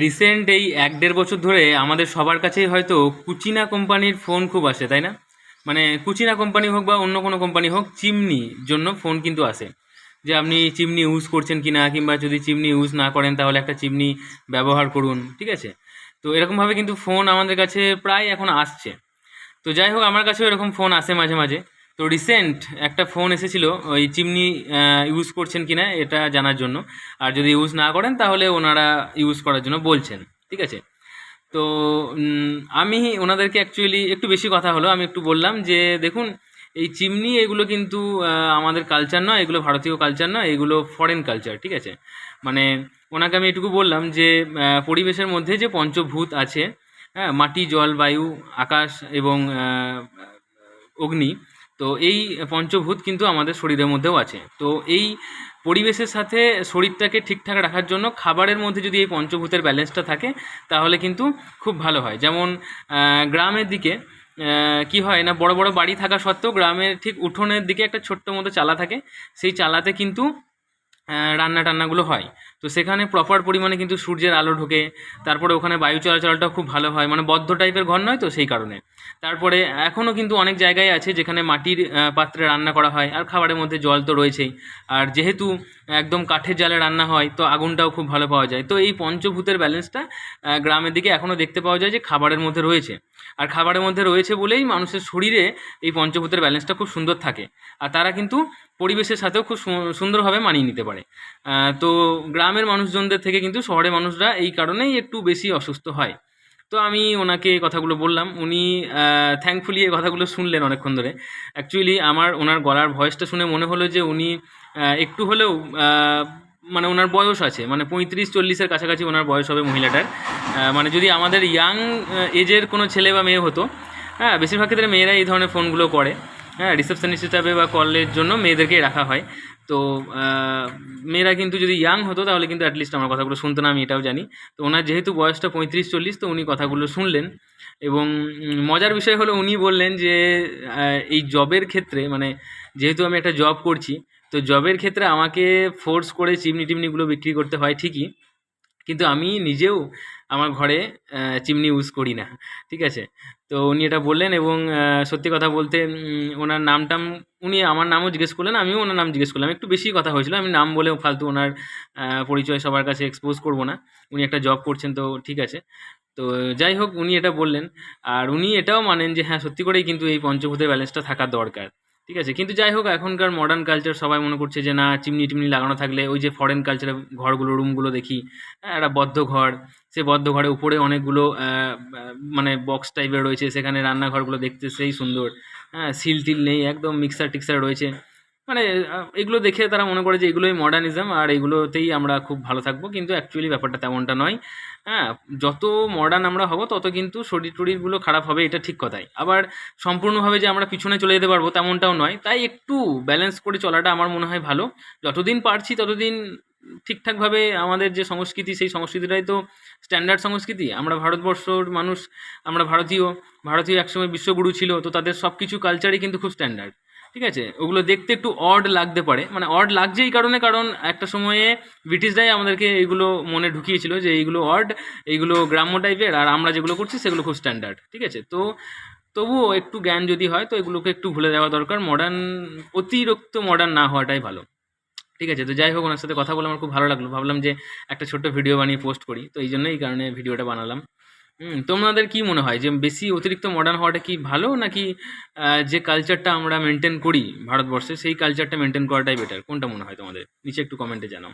Recent এই এক দেড় বছর ধরে আমাদের সবার কাছেই হয়তো কুচিনা কোম্পানির ফোন খুব আসে, তাই না? মানে কুচিনা কোম্পানি হোক বা অন্য কোনো কোম্পানি হোক, চিমনি জন্য ফোন কিন্তু আসে। যে আপনি চিমনি ইউজ করছেন কি না কিংবা যদি চিমনি ইউজ না করেন, তাহলে একটা চিমনি ব্যবহার করুন, ঠিক আছে? তো এরকমভাবে কিন্তু ফোন আমাদের কাছে প্রায় এখন আসছে। তো যাই হোক, আমার কাছেও এরকম ফোন আসে মাঝে মাঝে। তো রিসেন্ট একটা ফোন এসেছিল, ওই চিমনি ইউজ করছেন কি না এটা জানার জন্য। আর যদি ইউজ না করেন তাহলে ওনারা ইউজ করার জন্য বলছেন, ঠিক আছে? তো আমি ওনাদেরকে অ্যাকচুয়ালি একটু বেশি কথা হলো, আমি একটু বললাম যে, দেখুন, এই চিমনি এগুলো কিন্তু আমাদের কালচার নয়, এগুলো ভারতীয় কালচার নয়, এগুলো ফরেন কালচার ঠিক আছে? মানে ওনাকে আমি এটুকু বললাম যে পরিবেশের মধ্যে যে পঞ্চভূত আছে হ্যাঁ মাটি, জল, বায়ু, আকাশ এবং অগ্নি তো এই পঞ্চভূত কিন্তু আমাদের শরীরের মধ্যেও আছে। তো এই পরিবেশের সাথে শরীরটাকে ঠিকঠাক রাখার জন্য খাবারের মধ্যে যদি এই পঞ্চভূতের ব্যালেন্সটা থাকে, তাহলে কিন্তু খুব ভালো হয়। যেমন গ্রামের দিকে কি হয় না, বড় বড় বাড়ি থাকা সত্ত্বেও গ্রামের ঠিক উঠোনের দিকে একটা ছোট্ট মতো চালা থাকে। সেই চালাতে কিন্তু রান্না টান্নাগুলো হয়। তো সেখানে প্রপার পরিমাণে কিন্তু সূর্যের আলো ঢোকে, তারপরে ওখানে বায়ু চলাচলটা খুব ভালো হয় মানে বদ্ধ টাইপের ঘর নয় তো সেই কারণে। তারপরে এখনও কিন্তু অনেক জায়গায় আছে যেখানে মাটির পাত্রে রান্না করা হয়, আর খাবারের মধ্যে জল তো রয়েছেই। আর যেহেতু একদম কাঠের জালে রান্না হয়, তো আগুনটাও খুব ভালো পাওয়া যায়। তো এই পঞ্চভূতের ব্যালেন্সটা গ্রামের দিকে এখনও দেখতে পাওয়া যায় যে খাবারের মধ্যে রয়েছে। আর খাবারের মধ্যে রয়েছে বলেই মানুষের শরীরে এই পঞ্চভূতের ব্যালেন্সটা খুব সুন্দর থাকে। আর তারা কিন্তু পরিবেশের সাথেও খুব সুন্দরভাবে মানিয়ে নিতে পারে। তো গ্রামের মানুষজনদের থেকে কিন্তু শহরের মানুষরা এই কারণেই একটু বেশি অসুস্থ হয়। তো আমি ওনাকে কথাগুলো বললাম। উনি থ্যাঙ্কফুলি এই কথাগুলো শুনলেন অনেকক্ষণ ধরে। অ্যাকচুয়ালি আমার ওনার গলার ভয়েসটা শুনে মনে হলো যে উনি একটু হলেও মানে ওনার বয়স আছে মানে পঁয়ত্রিশ চল্লিশের কাছাকাছি ওনার বয়স হবে মহিলাটার। মানে যদি আমাদের ইয়াং এজের কোনো ছেলে বা মেয়ে হতো হ্যাঁ বেশিরভাগ ক্ষেত্রে মেয়েরা এই ধরনের ফোনগুলো করে। হ্যাঁ রিসেপশনিস্ট হিসাবে বা কলের জন্য মেয়েদেরকেই রাখা হয়। তো মেয়েরা কিন্তু যদি ইয়াং হতো, তাহলে কিন্তু অ্যাটলিস্ট আমার কথাগুলো শুনতো না, আমি এটাও জানি। তো ওনার যেহেতু বয়সটা পঁয়ত্রিশ চল্লিশ, তো উনি কথাগুলো শুনলেন। এবং মজার বিষয় হলো উনি বললেন যে এই জবের ক্ষেত্রে মানে যেহেতু আমি একটা জব করছি তো জবের ক্ষেত্রে আমাকে ফোর্স করে চিমনি টিমনিগুলো বিক্রি করতে হয় ঠিকই, কিন্তু আমি নিজেও আমার ঘরে চিমনি ইউজ করি না, ঠিক আছে? তো উনি এটা বললেন এবং সত্যি কথা বলতে ওনার নামটাম, উনি আমার নামও জিজ্ঞেস করলেন, আমিও ওনার নাম জিজ্ঞেস করলাম। একটু বেশি কথা হয়েছিল, আমি নাম বলেও ফালতু ওনার পরিচয় সবার কাছে এক্সপোজ করব না। উনি একটা জব করছেন তো ঠিক আছে। তো যাই হোক, উনি এটা বললেন, আর উনি এটাও মানেন যে হ্যাঁ সত্যি করেই কিন্তু এই পঞ্চভূতের ব্যালেন্সটা থাকা দরকার। ঠিক আছে কিন্তু যাই হোক এখনকার মডার্ন কালচার সবাই মনে করছে যে না চিমনি টিমনি লাগানো থাকলে ওই যে ফরেন কালচারের ঘরগুলো রুমগুলো দেখি হ্যাঁ, একটা বদ্ধ ঘর সে বদ্ধ ঘরে উপরে অনেকগুলো মানে বক্স টাইপের রয়েছে সেখানে রান্নাঘরগুলো দেখতে সেই সুন্দর হ্যাঁ সিল টিল নেই একদম মিক্সার টিক্সার রয়েছে। মানে এগুলো দেখে তারা মনে করে যে এগুলোই মডার্নিজম আর এগুলোতেই আমরা খুব ভালো থাকব। কিন্তু অ্যাকচুয়ালি ব্যাপারটা তেমনটা নয়। হ্যাঁ যত মডার্ন আমরা হব, তত কিন্তু শরীর টরিরগুলো খারাপ হবে, এটা ঠিক কথাই। আবার সম্পূর্ণভাবে যে আমরা পিছনে চলে যেতে পারব, তেমনটাও নয়। তাই একটু ব্যালেন্স করে চলাটা আমার মনে হয় ভালো। যতদিন পারছি, ততদিন ঠিকঠাকভাবে আমাদের যে সংস্কৃতি, সেই সংস্কৃতিটাই তো স্ট্যান্ডার্ড সংস্কৃতি। আমরা ভারতবর্ষর মানুষ, আমরা ভারতীয় ভারতীয় একসময় বিশ্বগুরু ছিল, তো তাদের সব কিছু কালচারই কিন্তু খুব স্ট্যান্ডার্ড ঠিক আছে? ওগুলো দেখতে একটু অড লাগতে পারে। মানে অড লাগছে এই কারণে, কারণ একটা সময়ে ব্রিটিশরাই আমাদেরকে এগুলো মনে ঢুকিয়েছিল যে এইগুলো অড এইগুলো গ্রাম্য টাইপের আর আমরা যেগুলো করছি সেগুলো খুব স্ট্যান্ডার্ড ঠিক আছে? তো তবুও একটু জ্ঞান যদি হয়, তো এগুলোকে একটু ভুলে দেওয়া দরকার। মডার্ন অতিরিক্ত মডার্ন না হওয়াটাই ভালো। ঠিক আছে? তো যাই হোক, ওনার সাথে কথা বলে আমার খুব ভালো লাগল। ভাবলাম যে একটা ছোট্ট ভিডিও বানিয়ে পোস্ট করি। তো এই জন্য এই কারণে ভিডিওটা বানালাম। হুম, তোমাদের কি মনে হয় যে বেশি অতিরিক্ত মডার্ন হওয়াটা কি ভালো নাকি যে কালচারটা আমরা মেনটেন করি ভারতবর্ষে সেই কালচারটা মেনটেন করাটাই বেটার কোনটা মনে হয় তোমাদের? নিচে একটু কমেন্টে জানাও।